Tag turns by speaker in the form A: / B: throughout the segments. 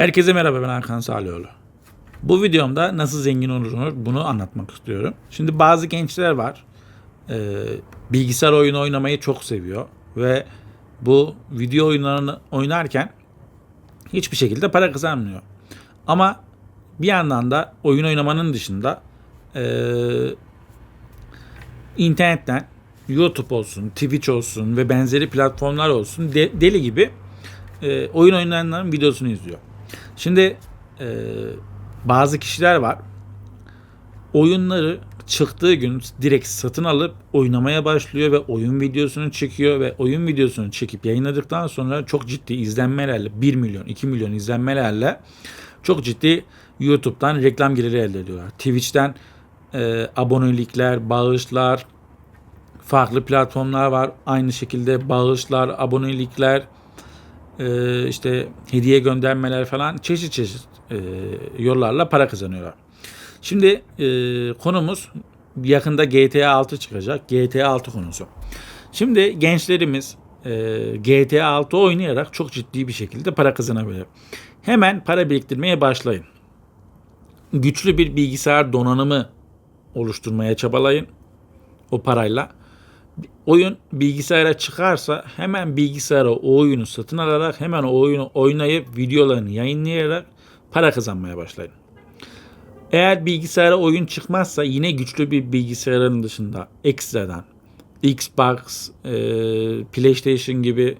A: Herkese merhaba ben Hakan Salihoğlu. Bu videomda nasıl zengin olunur bunu anlatmak istiyorum. Şimdi bazı gençler var. e, bilgisayar oyunu oynamayı çok seviyor. Ve bu video oyunlarını oynarken hiçbir şekilde para kazanmıyor. Ama bir yandan da oyun oynamanın dışında e, internetten YouTube olsun, Twitch olsun ve benzeri platformlar olsun de- deli gibi e, oyun oynayanların videosunu izliyor. Şimdi e, bazı kişiler var. Oyunları çıktığı gün direkt satın alıp oynamaya başlıyor ve oyun videosunu çekiyor ve oyun videosunu çekip yayınladıktan sonra çok ciddi izlenmelerle 1 milyon 2 milyon izlenmelerle çok ciddi YouTube'dan reklam geliri elde ediyorlar. Twitch'ten e, abonelikler, bağışlar, farklı platformlar var. Aynı şekilde bağışlar, abonelikler, e, işte hediye göndermeler falan çeşit çeşit e, yollarla para kazanıyorlar. Şimdi e, konumuz yakında GTA 6 çıkacak. GTA 6 konusu. Şimdi gençlerimiz e, GTA 6 oynayarak çok ciddi bir şekilde para kazanabilir. Hemen para biriktirmeye başlayın. Güçlü bir bilgisayar donanımı oluşturmaya çabalayın o parayla oyun bilgisayara çıkarsa hemen bilgisayara o oyunu satın alarak hemen o oyunu oynayıp videolarını yayınlayarak para kazanmaya başlayın. Eğer bilgisayara oyun çıkmazsa yine güçlü bir bilgisayarın dışında ekstradan Xbox, e, PlayStation gibi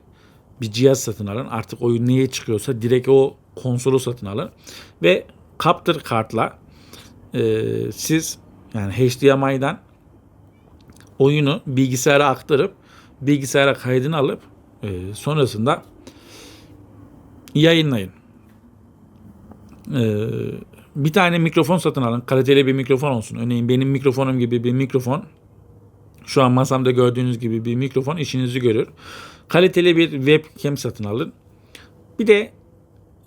A: bir cihaz satın alın. Artık oyun neye çıkıyorsa direkt o konsolu satın alın. Ve Capture kartla e, siz yani HDMI'dan oyunu bilgisayara aktarıp bilgisayara kaydını alıp e, sonrasında yayınlayın. E, bir tane mikrofon satın alın. Kaliteli bir mikrofon olsun. Örneğin benim mikrofonum gibi bir mikrofon. Şu an masamda gördüğünüz gibi bir mikrofon işinizi görür. Kaliteli bir webcam satın alın. Bir de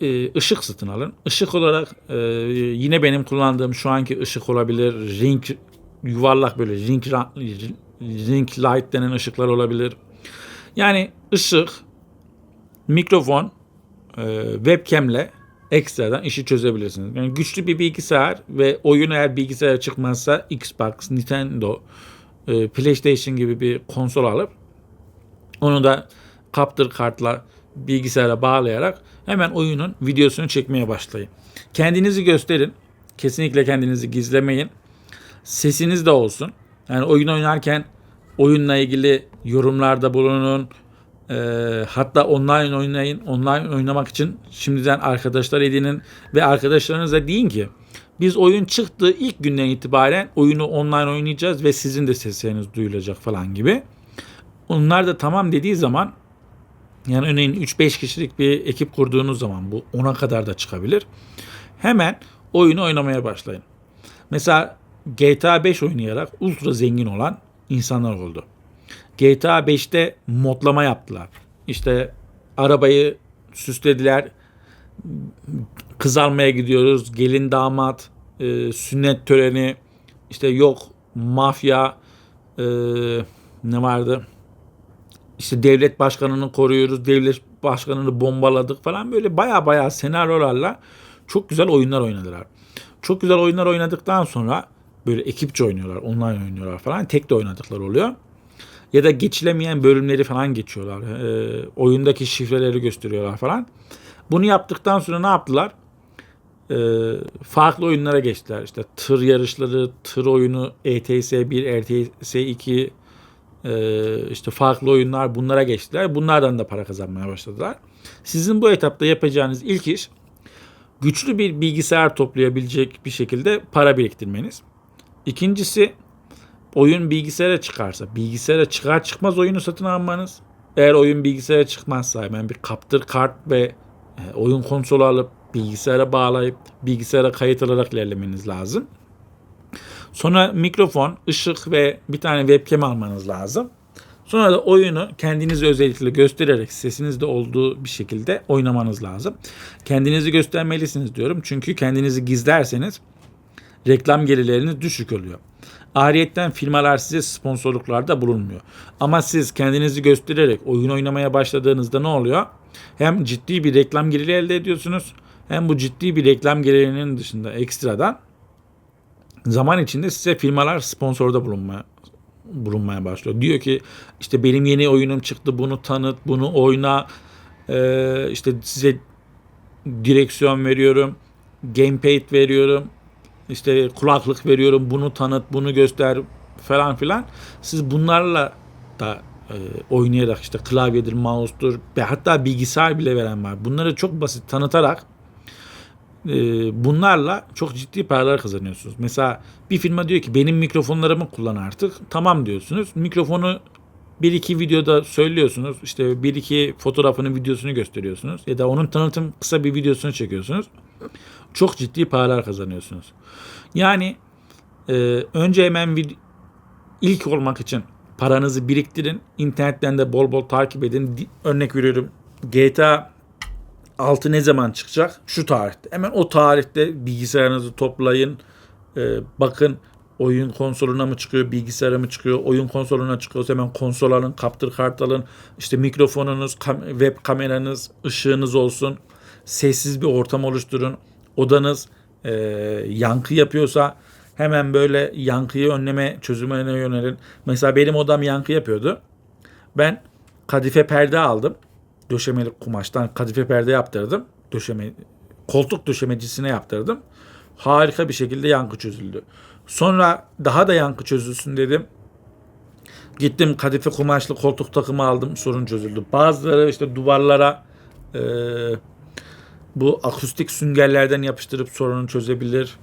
A: e, ışık satın alın. Işık olarak e, yine benim kullandığım şu anki ışık olabilir. Ring yuvarlak böyle ring, ring light denen ışıklar olabilir. Yani ışık, mikrofon, e, webcamle ekstradan işi çözebilirsiniz. Yani güçlü bir bilgisayar ve oyun eğer bilgisayara çıkmazsa Xbox, Nintendo, e, PlayStation gibi bir konsol alıp onu da Capture kartla bilgisayara bağlayarak hemen oyunun videosunu çekmeye başlayın. Kendinizi gösterin. Kesinlikle kendinizi gizlemeyin. Sesiniz de olsun. Yani oyun oynarken oyunla ilgili yorumlarda bulunun. Ee, hatta online oynayın. Online oynamak için şimdiden arkadaşlar edinin ve arkadaşlarınıza deyin ki biz oyun çıktığı ilk günden itibaren oyunu online oynayacağız ve sizin de sesleriniz duyulacak falan gibi. Onlar da tamam dediği zaman yani örneğin 3-5 kişilik bir ekip kurduğunuz zaman bu 10'a kadar da çıkabilir. Hemen oyunu oynamaya başlayın. Mesela GTA 5 oynayarak ultra zengin olan insanlar oldu. GTA 5'te modlama yaptılar. İşte arabayı süslediler. Kız almaya gidiyoruz. Gelin damat, e, sünnet töreni, işte yok mafya, e, ne vardı? İşte devlet başkanını koruyoruz, devlet başkanını bombaladık falan böyle baya baya senaryolarla çok güzel oyunlar oynadılar. Çok güzel oyunlar oynadıktan sonra böyle ekipçe oynuyorlar, online oynuyorlar falan. Tek de oynadıklar oluyor. Ya da geçilemeyen bölümleri falan geçiyorlar. E, oyundaki şifreleri gösteriyorlar falan. Bunu yaptıktan sonra ne yaptılar? E, farklı oyunlara geçtiler. İşte tır yarışları, tır oyunu, ETS 1, ETS 2, e, işte farklı oyunlar bunlara geçtiler. Bunlardan da para kazanmaya başladılar. Sizin bu etapta yapacağınız ilk iş güçlü bir bilgisayar toplayabilecek bir şekilde para biriktirmeniz. İkincisi oyun bilgisayara çıkarsa bilgisayara çıkar çıkmaz oyunu satın almanız. Eğer oyun bilgisayara çıkmazsa hemen bir kaptır kart ve e, oyun konsolu alıp bilgisayara bağlayıp bilgisayara kayıt alarak ilerlemeniz lazım. Sonra mikrofon, ışık ve bir tane webcam almanız lazım. Sonra da oyunu kendinizi özellikle göstererek sesinizde olduğu bir şekilde oynamanız lazım. Kendinizi göstermelisiniz diyorum. Çünkü kendinizi gizlerseniz reklam gelirleriniz düşük oluyor. Ariyetten firmalar size sponsorluklarda bulunmuyor. Ama siz kendinizi göstererek oyun oynamaya başladığınızda ne oluyor? Hem ciddi bir reklam geliri elde ediyorsunuz hem bu ciddi bir reklam geleneğinin dışında ekstradan zaman içinde size firmalar sponsorda bulunmaya bulunmaya başlıyor. Diyor ki işte benim yeni oyunum çıktı bunu tanıt, bunu oyna, Ee, işte size direksiyon veriyorum, gamepad veriyorum, işte kulaklık veriyorum, bunu tanıt, bunu göster falan filan. Siz bunlarla da e, oynayarak işte klavyedir, mouse'dur ve hatta bilgisayar bile veren var. Bunları çok basit tanıtarak e, bunlarla çok ciddi paralar kazanıyorsunuz. Mesela bir firma diyor ki benim mikrofonlarımı kullan artık. Tamam diyorsunuz. Mikrofonu bir iki videoda söylüyorsunuz. İşte bir iki fotoğrafının videosunu gösteriyorsunuz. Ya da onun tanıtım kısa bir videosunu çekiyorsunuz. Çok ciddi paralar kazanıyorsunuz. Yani e, önce hemen vid- ilk olmak için paranızı biriktirin. İnternetten de bol bol takip edin. Di- Örnek veriyorum GTA 6 ne zaman çıkacak? Şu tarihte. Hemen o tarihte bilgisayarınızı toplayın. Ee, bakın oyun konsoluna mı çıkıyor, bilgisayara mı çıkıyor? Oyun konsoluna çıkıyorsa hemen konsol alın, kaptır kart alın. İşte mikrofonunuz, kam- web kameranız, ışığınız olsun. Sessiz bir ortam oluşturun. Odanız e, yankı yapıyorsa hemen böyle yankıyı önleme çözümlerine yönelin. Mesela benim odam yankı yapıyordu. Ben kadife perde aldım. Döşemeli kumaştan kadife perde yaptırdım. Döşeme koltuk döşemecisine yaptırdım. Harika bir şekilde yankı çözüldü. Sonra daha da yankı çözülsün dedim. Gittim kadife kumaşlı koltuk takımı aldım. Sorun çözüldü. Bazıları işte duvarlara e, bu akustik süngerlerden yapıştırıp sorunu çözebilir.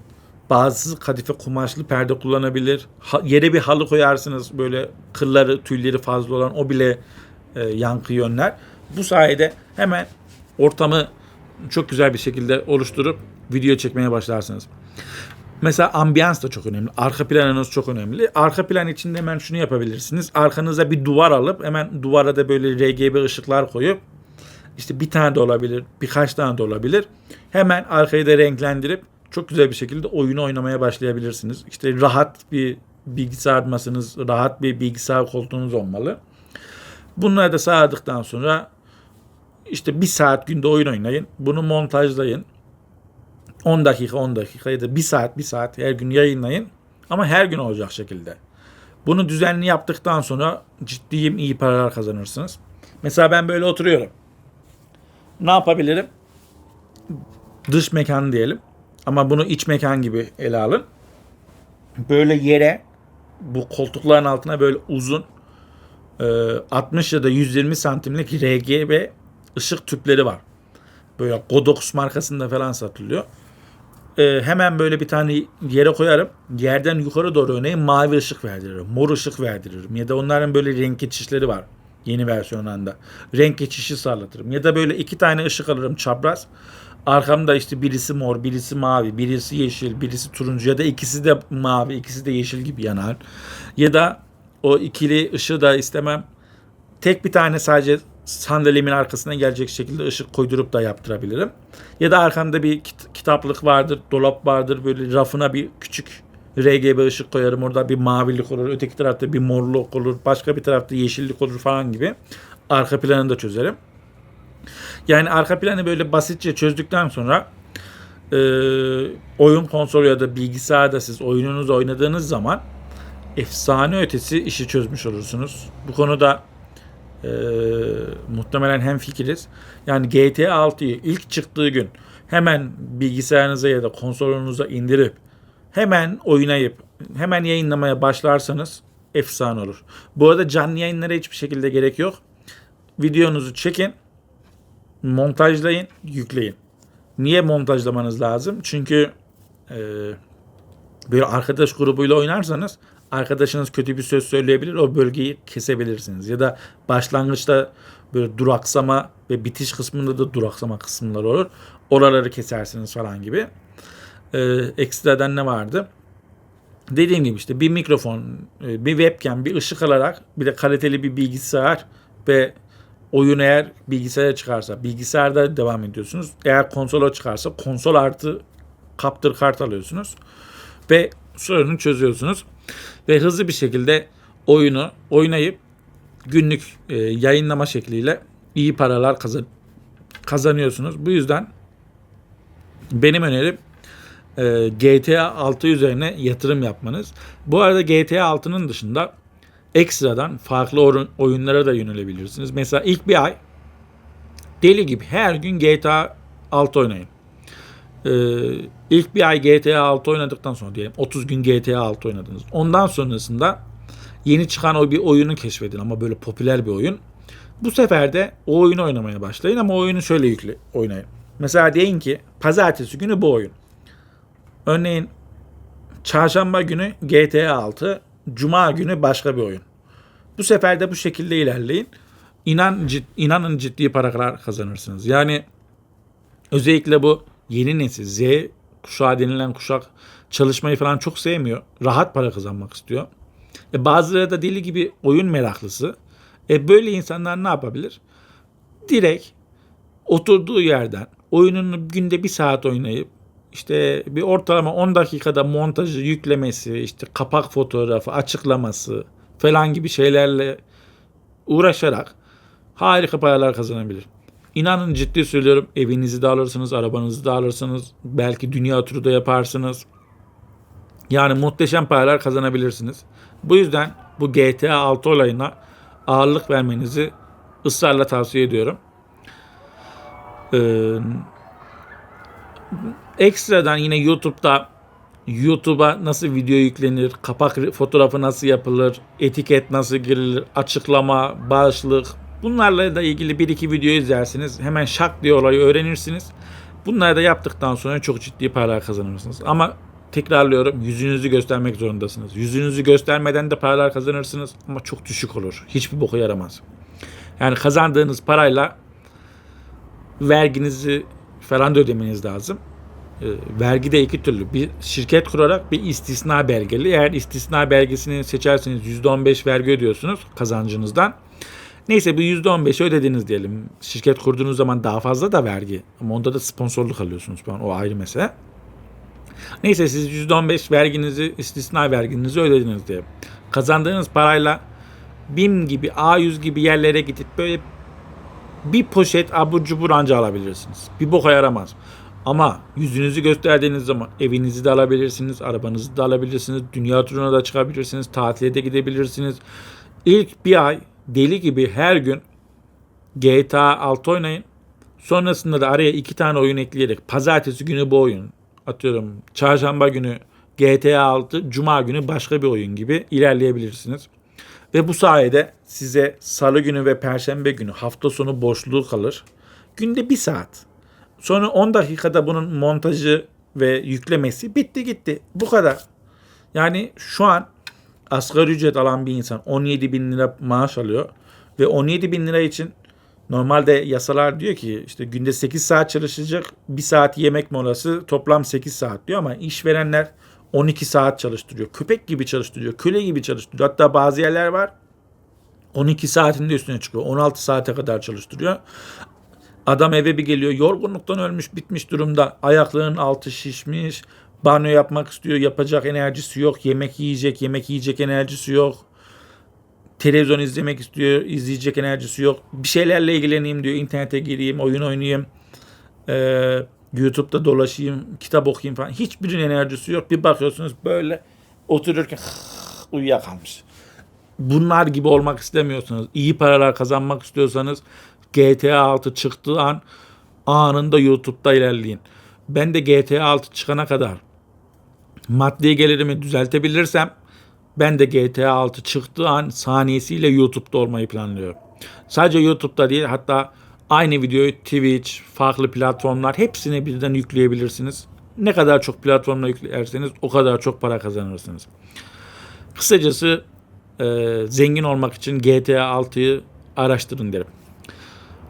A: Bazısı kadife kumaşlı perde kullanabilir. Ha- yere bir halı koyarsınız böyle kılları, tüyleri fazla olan o bile e, yankı önler. Bu sayede hemen ortamı çok güzel bir şekilde oluşturup video çekmeye başlarsınız. Mesela ambiyans da çok önemli. Arka planınız çok önemli. Arka plan içinde hemen şunu yapabilirsiniz. Arkanıza bir duvar alıp hemen duvara da böyle RGB ışıklar koyup işte bir tane de olabilir, birkaç tane de olabilir. Hemen arkayı da renklendirip çok güzel bir şekilde oyunu oynamaya başlayabilirsiniz. İşte rahat bir bilgisayar masanız, rahat bir bilgisayar koltuğunuz olmalı. Bunları da sağladıktan sonra işte bir saat günde oyun oynayın. Bunu montajlayın. 10 dakika 10 dakika ya da 1 saat 1 saat her gün yayınlayın. Ama her gün olacak şekilde. Bunu düzenli yaptıktan sonra ciddiyim iyi paralar kazanırsınız. Mesela ben böyle oturuyorum. Ne yapabilirim? Dış mekan diyelim. Ama bunu iç mekan gibi ele alın. Böyle yere bu koltukların altına böyle uzun e, 60 ya da 120 santimlik RGB ışık tüpleri var. Böyle Godox markasında falan satılıyor. E, hemen böyle bir tane yere koyarım. Yerden yukarı doğru örneğin mavi ışık verdiririm. Mor ışık verdiririm. Ya da onların böyle renk geçişleri var. Yeni versiyonlarında. Renk geçişi sağlatırım. Ya da böyle iki tane ışık alırım çapraz. Arkamda işte birisi mor, birisi mavi, birisi yeşil, birisi turuncu ya da ikisi de mavi, ikisi de yeşil gibi yanar. Ya da o ikili ışığı da istemem. Tek bir tane sadece sandalyemin arkasına gelecek şekilde ışık koydurup da yaptırabilirim. Ya da arkamda bir kit- kitaplık vardır, dolap vardır. Böyle rafına bir küçük RGB ışık koyarım. Orada bir mavilik olur. Öteki tarafta bir morluk olur. Başka bir tarafta yeşillik olur falan gibi. Arka planını da çözerim. Yani arka planı böyle basitçe çözdükten sonra e, oyun konsolu ya da bilgisayarda siz oyununuzu oynadığınız zaman efsane ötesi işi çözmüş olursunuz. Bu konuda e, muhtemelen hem fikiriz. Yani GTA 6'yı ilk çıktığı gün hemen bilgisayarınıza ya da konsolunuza indirip hemen oynayıp hemen yayınlamaya başlarsanız efsane olur. Bu arada canlı yayınlara hiçbir şekilde gerek yok. Videonuzu çekin, montajlayın, yükleyin. Niye montajlamanız lazım? Çünkü e, böyle arkadaş grubuyla oynarsanız arkadaşınız kötü bir söz söyleyebilir o bölgeyi kesebilirsiniz. Ya da başlangıçta böyle duraksama ve bitiş kısmında da duraksama kısımları olur. Oraları kesersiniz falan gibi. Ee, ekstradan ne vardı? Dediğim gibi işte bir mikrofon, e, bir webcam, bir ışık alarak bir de kaliteli bir bilgisayar ve oyun eğer bilgisayara çıkarsa bilgisayarda devam ediyorsunuz. Eğer konsola çıkarsa konsol artı kaptır kart alıyorsunuz ve sorunu çözüyorsunuz ve hızlı bir şekilde oyunu oynayıp günlük e, yayınlama şekliyle iyi paralar kazan kazanıyorsunuz. Bu yüzden Benim önerim e, GTA 6 üzerine yatırım yapmanız. Bu arada GTA 6'nın dışında ekstradan farklı oyun- oyunlara da yönelebilirsiniz. Mesela ilk bir ay deli gibi her gün GTA 6 oynayın. Ee, ilk bir ay GTA 6 oynadıktan sonra diyelim 30 gün GTA 6 oynadınız. Ondan sonrasında yeni çıkan o bir oyunu keşfedin ama böyle popüler bir oyun. Bu sefer de o oyunu oynamaya başlayın ama o oyunu şöyle yükle oynayın. Mesela deyin ki pazartesi günü bu oyun. Örneğin çarşamba günü GTA 6, cuma günü başka bir oyun. Bu sefer de bu şekilde ilerleyin. İnan cid, inanın ciddi paralar kazanırsınız. Yani özellikle bu yeni nesil Z kuşağı denilen kuşak çalışmayı falan çok sevmiyor. Rahat para kazanmak istiyor. E bazıları da deli gibi oyun meraklısı. E böyle insanlar ne yapabilir? Direkt oturduğu yerden oyununu günde bir saat oynayıp işte bir ortalama 10 dakikada montajı yüklemesi, işte kapak fotoğrafı, açıklaması falan gibi şeylerle uğraşarak harika paralar kazanabilir. İnanın ciddi söylüyorum evinizi de alırsınız, arabanızı da alırsınız. Belki dünya turu da yaparsınız. Yani muhteşem paralar kazanabilirsiniz. Bu yüzden bu GTA 6 olayına ağırlık vermenizi ısrarla tavsiye ediyorum. Ee, ekstradan yine YouTube'da YouTube'a nasıl video yüklenir, kapak fotoğrafı nasıl yapılır, etiket nasıl girilir, açıklama, başlık bunlarla da ilgili bir iki video izlersiniz. Hemen şak diye olayı öğrenirsiniz. Bunları da yaptıktan sonra çok ciddi paralar kazanırsınız. Ama tekrarlıyorum yüzünüzü göstermek zorundasınız. Yüzünüzü göstermeden de paralar kazanırsınız ama çok düşük olur. Hiçbir boka yaramaz. Yani kazandığınız parayla verginizi falan da ödemeniz lazım. E, vergi de iki türlü. Bir şirket kurarak bir istisna belgeli. Eğer istisna belgesini seçerseniz %15 vergi ödüyorsunuz kazancınızdan. Neyse bu %15'i ödediniz diyelim. Şirket kurduğunuz zaman daha fazla da vergi. Ama onda da sponsorluk alıyorsunuz falan. O ayrı mesele. Neyse siz %15 verginizi, istisna verginizi ödediniz diye. Kazandığınız parayla BİM gibi, A100 gibi yerlere gidip böyle bir poşet abur cubur anca alabilirsiniz. Bir boka yaramaz. Ama yüzünüzü gösterdiğiniz zaman evinizi de alabilirsiniz, arabanızı da alabilirsiniz, dünya turuna da çıkabilirsiniz, tatile de gidebilirsiniz. İlk bir ay deli gibi her gün GTA 6 oynayın. Sonrasında da araya iki tane oyun ekleyerek pazartesi günü bu oyun atıyorum çarşamba günü GTA 6, cuma günü başka bir oyun gibi ilerleyebilirsiniz. Ve bu sayede size salı günü ve perşembe günü hafta sonu boşluğu kalır. Günde bir saat. Sonra 10 dakikada bunun montajı ve yüklemesi bitti gitti. Bu kadar. Yani şu an asgari ücret alan bir insan 17 bin lira maaş alıyor. Ve 17 bin lira için normalde yasalar diyor ki işte günde 8 saat çalışacak, 1 saat yemek molası toplam 8 saat diyor ama işverenler 12 saat çalıştırıyor. Köpek gibi çalıştırıyor, köle gibi çalıştırıyor. Hatta bazı yerler var 12 saatinde üstüne çıkıyor. 16 saate kadar çalıştırıyor. Adam eve bir geliyor yorgunluktan ölmüş bitmiş durumda. Ayaklarının altı şişmiş. Banyo yapmak istiyor yapacak enerjisi yok. Yemek yiyecek yemek yiyecek enerjisi yok. Televizyon izlemek istiyor izleyecek enerjisi yok. Bir şeylerle ilgileneyim diyor. İnternete gireyim oyun oynayayım. Ee, YouTube'da dolaşayım kitap okuyayım falan. Hiçbirinin enerjisi yok. Bir bakıyorsunuz böyle otururken uyuyakalmış bunlar gibi olmak istemiyorsanız, iyi paralar kazanmak istiyorsanız GTA 6 çıktığı an anında YouTube'da ilerleyin. Ben de GTA 6 çıkana kadar maddi gelirimi düzeltebilirsem ben de GTA 6 çıktığı an saniyesiyle YouTube'da olmayı planlıyorum. Sadece YouTube'da değil hatta aynı videoyu Twitch, farklı platformlar hepsine birden yükleyebilirsiniz. Ne kadar çok platformla yüklerseniz o kadar çok para kazanırsınız. Kısacası e, zengin olmak için GTA 6'yı araştırın derim.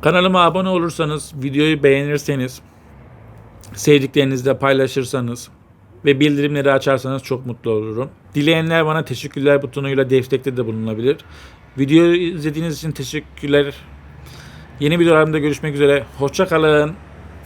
A: Kanalıma abone olursanız, videoyu beğenirseniz, sevdiklerinizle paylaşırsanız ve bildirimleri açarsanız çok mutlu olurum. Dileyenler bana teşekkürler butonuyla destekte de bulunabilir. Videoyu izlediğiniz için teşekkürler. Yeni videolarımda görüşmek üzere. Hoşça kalın.